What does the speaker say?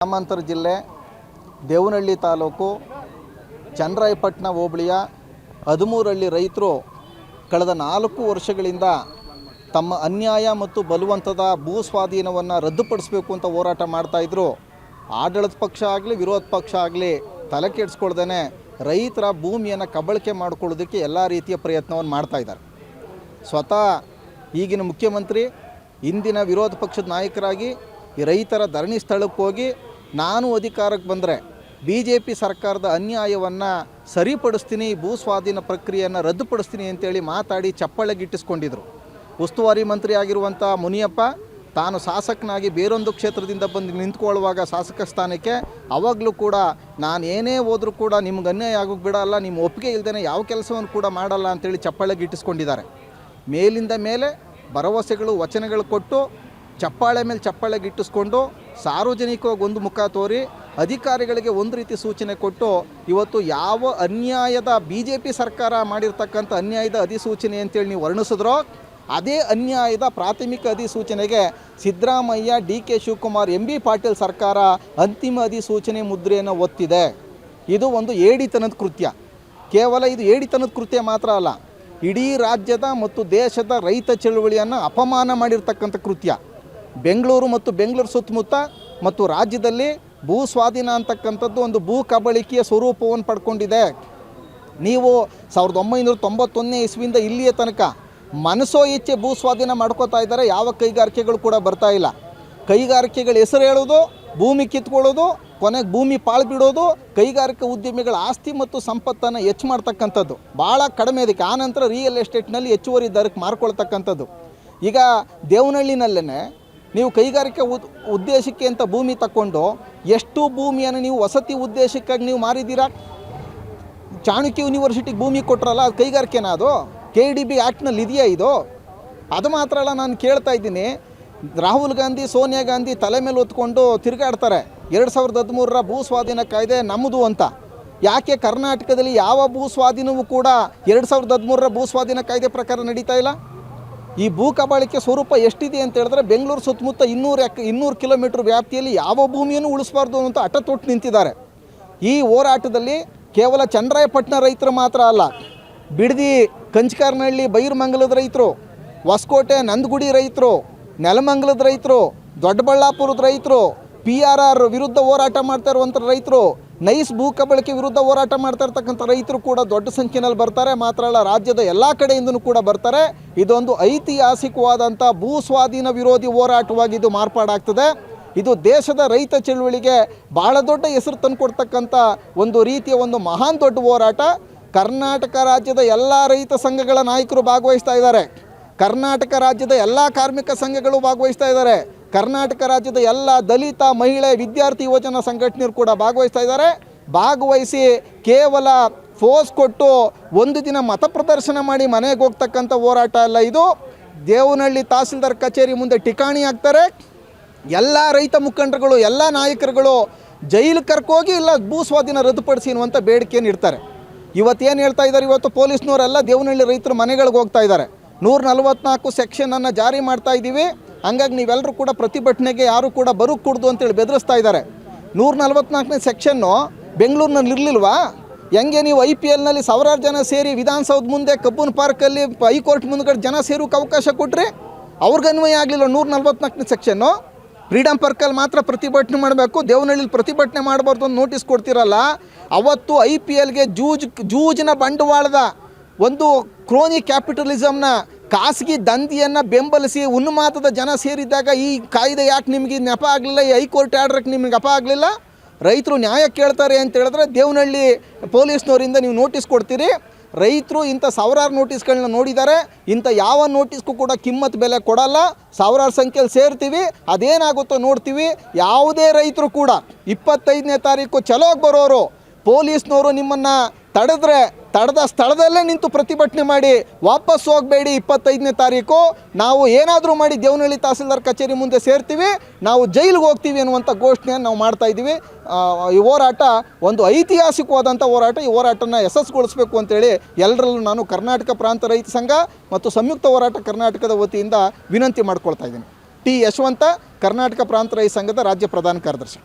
ಗ್ರಾಮಾಂತರ ಜಿಲ್ಲೆ ದೇವನಹಳ್ಳಿ ತಾಲೂಕು ಚನ್ನರಾಯಪಟ್ಟಣ ಹೋಬಳಿಯ ಹದಿಮೂರಹಳ್ಳಿ ರೈತರು ಕಳೆದ ನಾಲ್ಕು ವರ್ಷಗಳಿಂದ ತಮ್ಮ ಅನ್ಯಾಯ ಮತ್ತು ಬಲವಂತದ ಭೂ ಸ್ವಾಧೀನವನ್ನು ರದ್ದುಪಡಿಸಬೇಕು ಅಂತ ಹೋರಾಟ ಮಾಡ್ತಾಯಿದ್ರು ಆಡಳಿತ ಪಕ್ಷ ಆಗಲಿ, ವಿರೋಧ ಪಕ್ಷ ಆಗಲಿ ತಲೆ ಕೆಡಿಸ್ಕೊಳ್ದೇ ರೈತರ ಭೂಮಿಯನ್ನು ಕಬಳಿಕೆ ಮಾಡ್ಕೊಳ್ಳೋದಕ್ಕೆ ಎಲ್ಲ ರೀತಿಯ ಪ್ರಯತ್ನವನ್ನು ಮಾಡ್ತಾಯಿದ್ದಾರೆ ಸ್ವತಃ ಈಗಿನ ಮುಖ್ಯಮಂತ್ರಿ, ಇಂದಿನ ವಿರೋಧ ಪಕ್ಷದ ನಾಯಕರಾಗಿ ರೈತರ ಧರಣಿ ಸ್ಥಳಕ್ಕೆ ಹೋಗಿ ನಾನು ಅಧಿಕಾರಕ್ಕೆ ಬಂದರೆ ಬಿ ಜೆ ಪಿ ಸರ್ಕಾರದ ಅನ್ಯಾಯವನ್ನು ಸರಿಪಡಿಸ್ತೀನಿ, ಭೂ ಸ್ವಾಧೀನ ಪ್ರಕ್ರಿಯೆಯನ್ನು ರದ್ದುಪಡಿಸ್ತೀನಿ ಅಂತೇಳಿ ಮಾತಾಡಿ ಚಪ್ಪಳೆ ಗಿಟ್ಟಿಸ್ಕೊಂಡಿದ್ರು ಉಸ್ತುವಾರಿ ಮಂತ್ರಿ ಆಗಿರುವಂಥ ಮುನಿಯಪ್ಪ ತಾನು ಶಾಸಕನಾಗಿ ಬೇರೊಂದು ಕ್ಷೇತ್ರದಿಂದ ಬಂದು ನಿಂತ್ಕೊಳ್ಳುವಾಗ ಶಾಸಕ ಸ್ಥಾನಕ್ಕೆ ಅವಾಗಲೂ ಕೂಡ ನಾನು ಏನೇ ಹೋದರೂ ಕೂಡ ನಿಮ್ಗೆ ಅನ್ಯಾಯ ಆಗೋಕ್ಕೆ ಬಿಡಲ್ಲ ನಿಮ್ಮ ಒಪ್ಪಿಗೆ ಇಲ್ಲದೇ ಯಾವ ಕೆಲಸವನ್ನು ಕೂಡ ಮಾಡಲ್ಲ ಅಂತೇಳಿ ಚಪ್ಪಾಳೆ ಗಿಟ್ಟಿಸ್ಕೊಂಡಿದ್ದಾರೆ ಮೇಲಿಂದ ಮೇಲೆ ಭರವಸೆಗಳು, ವಚನಗಳು ಕೊಟ್ಟು ಚಪ್ಪಾಳೆ ಮೇಲೆ ಚಪ್ಪಾಳೆ ಗಿಟ್ಟಿಸ್ಕೊಂಡು ಸಾರ್ವಜನಿಕವಾಗಿ ಒಂದು ಮುಖ ತೋರಿ ಅಧಿಕಾರಿಗಳಿಗೆ ಒಂದು ರೀತಿ ಸೂಚನೆ ಕೊಟ್ಟು ಇವತ್ತು ಯಾವ ಅನ್ಯಾಯದ ಬಿ ಜೆ ಪಿ ಸರ್ಕಾರ ಮಾಡಿರ್ತಕ್ಕಂಥ ಅನ್ಯಾಯದ ಅಧಿಸೂಚನೆ ಅಂತೇಳಿ ನೀವು ವರ್ಣಿಸಿದ್ರೋ, ಅದೇ ಅನ್ಯಾಯದ ಪ್ರಾಥಮಿಕ ಅಧಿಸೂಚನೆಗೆ Siddaramaiah D K Shivakumar M B Patil ಸರ್ಕಾರ ಅಂತಿಮ ಅಧಿಸೂಚನೆ ಮುದ್ರೆಯನ್ನು ಒತ್ತಿದೆ. ಇದು ಒಂದು ಏಡಿತನದ ಕೃತ್ಯ. ಕೇವಲ ಇದು ಏಡಿತನದ ಕೃತ್ಯ ಮಾತ್ರ ಅಲ್ಲ, ಇಡೀ ರಾಜ್ಯದ ಮತ್ತು ದೇಶದ ರೈತ ಚಳುವಳಿಯನ್ನು ಅಪಮಾನ ಮಾಡಿರ್ತಕ್ಕಂಥ ಕೃತ್ಯ. ಬೆಂಗಳೂರು ಮತ್ತು ಬೆಂಗಳೂರು ಸುತ್ತಮುತ್ತ ಮತ್ತು ರಾಜ್ಯದಲ್ಲಿ ಭೂ ಸ್ವಾಧೀನ ಅಂತಕ್ಕಂಥದ್ದು ಒಂದು ಭೂ ಕಬಳಿಕೆಯ ಸ್ವರೂಪವನ್ನು ಪಡ್ಕೊಂಡಿದೆ. ನೀವು ಸಾವಿರದ ಒಂಬೈನೂರ ತೊಂಬತ್ತೊಂದನೇ ಇಸ್ವಿಯಿಂದ ಇಲ್ಲಿಯ ತನಕ ಮನಸ್ಸೋ ಇಚ್ಛೆ ಭೂ ಸ್ವಾಧೀನ ಮಾಡ್ಕೋತಾ ಇದ್ದಾರೆ. ಯಾವ ಕೈಗಾರಿಕೆಗಳು ಕೂಡ ಬರ್ತಾ ಇಲ್ಲ. ಕೈಗಾರಿಕೆಗಳ ಹೆಸರು ಹೇಳೋದು, ಭೂಮಿ ಕಿತ್ಕೊಳ್ಳೋದು, ಕೊನೆಗೆ ಭೂಮಿ ಪಾಳು ಬಿಡೋದು ಕೈಗಾರಿಕಾ ಉದ್ಯಮಿಗಳ ಆಸ್ತಿ ಮತ್ತು ಸಂಪತ್ತನ್ನು ಹೆಚ್ಚು ಮಾಡ್ತಕ್ಕಂಥದ್ದು. ಭಾಳ ಕಡಿಮೆ ಅದಕ್ಕೆ. ಆನಂತರ ರಿಯಲ್ ಎಸ್ಟೇಟ್ನಲ್ಲಿ ಹೆಚ್ಚುವರಿ ದರಕ್ಕೆ ಮಾರ್ಕೊಳ್ತಕ್ಕಂಥದ್ದು. ಈಗ ದೇವನಹಳ್ಳಿನಲ್ಲೇ ನೀವು ಕೈಗಾರಿಕೆ ಉದ್, ಉದ್ದೇಶಕ್ಕೆ ಅಂತ ಭೂಮಿ ತಕ್ಕೊಂಡು ಎಷ್ಟು ಭೂಮಿಯನ್ನು ನೀವು ವಸತಿ ಉದ್ದೇಶಕ್ಕಾಗಿ ನೀವು ಮಾರಿದ್ದೀರಾ? ಚಾಣಕ್ಯ ಯೂನಿವರ್ಸಿಟಿಗೆ ಭೂಮಿ ಕೊಟ್ಟರಲ್ಲ ಅದು ಕೈಗಾರಿಕೆನ ಅದು? ಕೆ ಡಿ ಬಿ ಆ್ಯಕ್ಟ್ನಲ್ಲಿ ಇದೆಯಾ ಇದು? ಅದು ಮಾತ್ರ ಅಲ್ಲ, ನಾನು ಕೇಳ್ತಾ ಇದ್ದೀನಿ. ರಾಹುಲ್ ಗಾಂಧಿ, ಸೋನಿಯಾ ಗಾಂಧಿ ತಲೆ ಮೇಲೆ ಹೊತ್ಕೊಂಡು ತಿರುಗಾಡ್ತಾರೆ. ಎರಡು ಸಾವಿರದ ಹದಿಮೂರರ ಭೂ ಸ್ವಾಧೀನ ಕಾಯ್ದೆ ನಮ್ಮದು ಅಂತ. ಯಾಕೆ ಕರ್ನಾಟಕದಲ್ಲಿ ಯಾವ ಭೂ ಸ್ವಾಧೀನವೂ ಕೂಡ ಎರಡು ಸಾವಿರದ ಹದಿಮೂರರ ಭೂ ಸ್ವಾಧೀನ ಕಾಯ್ದೆ ಪ್ರಕಾರ ನಡೀತಾ ಇಲ್ಲ? ಈ ಭೂ ಕಬಾಳಿಕೆ ಸ್ವರೂಪ ಎಷ್ಟಿದೆ ಅಂತ ಹೇಳಿದ್ರೆ ಬೆಂಗಳೂರು ಸುತ್ತಮುತ್ತ ಇನ್ನೂರು ಎಕ್ ಇನ್ನೂರು ಕಿಲೋಮೀಟ್ರ್ ವ್ಯಾಪ್ತಿಯಲ್ಲಿ ಯಾವ ಭೂಮಿಯನ್ನು ಉಳಿಸಬಾರ್ದು ಅಂತ ಹಠ ತೊಟ್ಟು ನಿಂತಿದ್ದಾರೆ. ಈ ಹೋರಾಟದಲ್ಲಿ ಕೇವಲ ಚಂದ್ರಾಯಪಟ್ಟಣ ರೈತರು ಮಾತ್ರ ಅಲ್ಲ, ಬಿಡದಿ, ಕಂಚಕಾರನಹಳ್ಳಿ, ಬೈರಮಂಗಲದ ರೈತರು, ಹೊಸಕೋಟೆ, ನಂದಗುಡಿ ರೈತರು, ನೆಲಮಂಗಲದ ರೈತರು, ದೊಡ್ಡಬಳ್ಳಾಪುರದ ರೈತರು, ಪಿ ಆರ್ ಆರ್ ವಿರುದ್ಧ ಹೋರಾಟ ಮಾಡ್ತಾ ಇರುವಂಥ ರೈತರು ನೈಸ್ ಭೂ ಕಬಳಿಕೆ ವಿರುದ್ಧ ಹೋರಾಟ ಮಾಡ್ತಾ ಇರ್ತಕ್ಕಂಥ ರೈತರು ಕೂಡ ದೊಡ್ಡ ಸಂಖ್ಯೆಯಲ್ಲಿ ಬರ್ತಾರೆ. ಮಾತ್ರ ಅಲ್ಲ, ರಾಜ್ಯದ ಎಲ್ಲ ಕಡೆಯಿಂದನೂ ಕೂಡ ಬರ್ತಾರೆ. ಇದೊಂದು ಐತಿಹಾಸಿಕವಾದಂಥ ಭೂ ಸ್ವಾಧೀನ ವಿರೋಧಿ ಹೋರಾಟವಾಗಿದ್ದು ಮಾರ್ಪಾಡಾಗ್ತದೆ. ಇದು ದೇಶದ ರೈತ ಚಳುವಳಿಗೆ ಭಾಳ ದೊಡ್ಡ ಹೆಸರು ತಂದುಕೊಡ್ತಕ್ಕಂಥ ಒಂದು ರೀತಿಯ ಒಂದು ಮಹಾನ್ ದೊಡ್ಡ ಹೋರಾಟ. ಕರ್ನಾಟಕ ರಾಜ್ಯದ ಎಲ್ಲ ರೈತ ಸಂಘಗಳ ನಾಯಕರು ಭಾಗವಹಿಸ್ತಾ ಇದ್ದಾರೆ. ಕರ್ನಾಟಕ ರಾಜ್ಯದ ಎಲ್ಲ ಕಾರ್ಮಿಕ ಸಂಘಗಳು ಭಾಗವಹಿಸ್ತಾ ಇದ್ದಾರೆ. ಕರ್ನಾಟಕ ರಾಜ್ಯದ ಎಲ್ಲ ದಲಿತ, ಮಹಿಳೆ, ವಿದ್ಯಾರ್ಥಿ, ಯುವಜನ ಸಂಘಟನೆಯರು ಕೂಡ ಭಾಗವಹಿಸ್ತಾ ಇದ್ದಾರೆ. ಭಾಗವಹಿಸಿ ಕೇವಲ ಫೋಸ್ ಕೊಟ್ಟು ಒಂದು ದಿನ ಮತ ಪ್ರದರ್ಶನ ಮಾಡಿ ಮನೆಗೆ ಹೋಗ್ತಕ್ಕಂಥ ಹೋರಾಟ ಅಲ್ಲ ಇದು. ದೇವನಹಳ್ಳಿ ತಹಸೀಲ್ದಾರ್ ಕಚೇರಿ ಮುಂದೆ ಠಿಕಾಣಿ ಆಗ್ತಾರೆ ಎಲ್ಲ ರೈತ ಮುಖಂಡರುಗಳು, ಎಲ್ಲ ನಾಯಕರುಗಳು ಜೈಲು ಕರ್ಕೋಗಿ ಇಲ್ಲ ಭೂ ಸ್ವಾಧೀನ ರದ್ದುಪಡಿಸಿ ಅನ್ನುವಂಥ ಬೇಡಿಕೆಯನ್ನು ಇಡ್ತಾರೆ. ಇವತ್ತೇನು ಹೇಳ್ತಾ ಇದ್ದಾರೆ? ಇವತ್ತು ಪೊಲೀಸ್ನವರೆಲ್ಲ ದೇವನಹಳ್ಳಿ ರೈತರ ಮನೆಗಳಿಗೆ ಹೋಗ್ತಾ ಇದ್ದಾರೆ. ನೂರ ನಲವತ್ನಾಲ್ಕು ಸೆಕ್ಷನನ್ನು ಜಾರಿ ಮಾಡ್ತಾ ಇದ್ದೀವಿ. ಹಂಗಾಗಿ ನೀವೆಲ್ಲರೂ ಕೂಡ ಪ್ರತಿಭಟನೆಗೆ ಯಾರು ಕೂಡ ಬರೋಕ್ಕೆ ಕೊಡ್ದು ಅಂತೇಳಿ ಬೆದರಿಸ್ತಾ ಇದ್ದಾರೆ. ನೂರ ನಲವತ್ನಾಲ್ಕನೇ ಸೆಕ್ಷನ್ನು ಬೆಂಗಳೂರಿನಲ್ಲಿ ಇರಲಿಲ್ವಾ? ಹೆಂಗೆ ನೀವು ಐ ಪಿ ಎಲ್ನಲ್ಲಿ ಸಾವಿರಾರು ಜನ ಸೇರಿ ವಿಧಾನಸೌಧ ಮುಂದೆ ಕಬ್ಬನ್ ಪಾರ್ಕಲ್ಲಿ ಹೈಕೋರ್ಟ್ ಮುಂದ್ಗಡೆ ಜನ ಸೇರೋಕೆ ಅವಕಾಶ ಕೊಟ್ಟರೆ ಅವ್ರಿಗೆ ಅನ್ವಯ ಆಗಲಿಲ್ಲ ನೂರ ನಲ್ವತ್ನಾಲ್ಕನೇ ಸೆಕ್ಷನ್ನು. ಫ್ರೀಡಮ್ ಪಾರ್ಕಲ್ಲಿ ಮಾತ್ರ ಪ್ರತಿಭಟನೆ ಮಾಡಬೇಕು, ದೇವನಹಳ್ಳಿಲಿ ಪ್ರತಿಭಟನೆ ಮಾಡಬಾರ್ದು ಅಂತ ನೋಟಿಸ್ ಕೊಡ್ತಿರಲ್ಲ? ಅವತ್ತು ಐ ಪಿ ಎಲ್ಗೆ ಜೂಜ್, ಜೂಜಿನ ಬಂಡವಾಳದ ಒಂದು ಕ್ರೋನಿ ಕ್ಯಾಪಿಟಲಿಸಮ್ನ ಖಾಸಗಿ ದಂಧಿಯನ್ನು ಬೆಂಬಲಿಸಿ ಉನ್ಮಾತದ ಜನ ಸೇರಿದ್ದಾಗ ಈ ಕಾಯ್ದೆ ಯಾಕೆ ನಿಮಗೆ ನೆಪ ಆಗಲಿಲ್ಲ? ಈ ಹೈಕೋರ್ಟ್ ಆರ್ಡ್ರಕ್ಕೆ ನಿಮಗೆ ಅಪ ಆಗಲಿಲ್ಲ? ರೈತರು ನ್ಯಾಯ ಕೇಳ್ತಾರೆ ಅಂತ ಹೇಳಿದ್ರೆ ದೇವನಹಳ್ಳಿ ಪೊಲೀಸ್ನವರಿಂದ ನೀವು ನೋಟಿಸ್ ಕೊಡ್ತೀರಿ. ರೈತರು ಇಂಥ ಸಾವಿರಾರು ನೋಟಿಸ್ಗಳನ್ನ ನೋಡಿದ್ದಾರೆ. ಇಂಥ ಯಾವ ನೋಟಿಸ್ಗೂ ಕೂಡ ಕಿಮ್ಮತ್ ಬೆಲೆ ಕೊಡಲ್ಲ. ಸಾವಿರಾರು ಸಂಖ್ಯೆಯಲ್ಲಿ ಸೇರ್ತೀವಿ. ಅದೇನಾಗುತ್ತೋ ನೋಡ್ತೀವಿ. ಯಾವುದೇ ರೈತರು ಕೂಡ ಇಪ್ಪತ್ತೈದನೇ ತಾರೀಕು ಚಲೋಗಿ ಬರೋರು, ಪೊಲೀಸ್ನವರು ನಿಮ್ಮನ್ನು ತಡೆದ್ರೆ ತಡೆದ ಸ್ಥಳದಲ್ಲೇ ನಿಂತು ಪ್ರತಿಭಟನೆ ಮಾಡಿ ವಾಪಸ್ ಹೋಗಬೇಡಿ ಇಪ್ಪತ್ತೈದನೇ ತಾರೀಕು. ನಾವು ಏನಾದರೂ ಮಾಡಿ ದೇವನಹಳ್ಳಿ ತಹಸೀಲ್ದಾರ್ ಕಚೇರಿ ಮುಂದೆ ಸೇರ್ತೀವಿ. ನಾವು ಜೈಲಿಗೆ ಹೋಗ್ತೀವಿ ಅನ್ನುವಂಥ ಘೋಷಣೆಯನ್ನು ನಾವು ಮಾಡ್ತಾ ಇದ್ದೀವಿ. ಈ ಹೋರಾಟ ಒಂದು ಐತಿಹಾಸಿಕವಾದಂಥ ಹೋರಾಟ. ಈ ಹೋರಾಟನ ಯಶಸ್ಸುಗೊಳಿಸಬೇಕು ಅಂತೇಳಿ ಎಲ್ಲರಲ್ಲೂ ನಾನು ಕರ್ನಾಟಕ ಪ್ರಾಂತ ರೈತ ಸಂಘ ಮತ್ತು ಸಂಯುಕ್ತ ಹೋರಾಟ ಕರ್ನಾಟಕದ ವತಿಯಿಂದ ವಿನಂತಿ ಮಾಡ್ಕೊಳ್ತಾ ಇದ್ದೀನಿ. ಟಿ ಯಶವಂತ, ಕರ್ನಾಟಕ ಪ್ರಾಂತ ರೈತ ಸಂಘದ ರಾಜ್ಯ ಪ್ರಧಾನ ಕಾರ್ಯದರ್ಶಿ.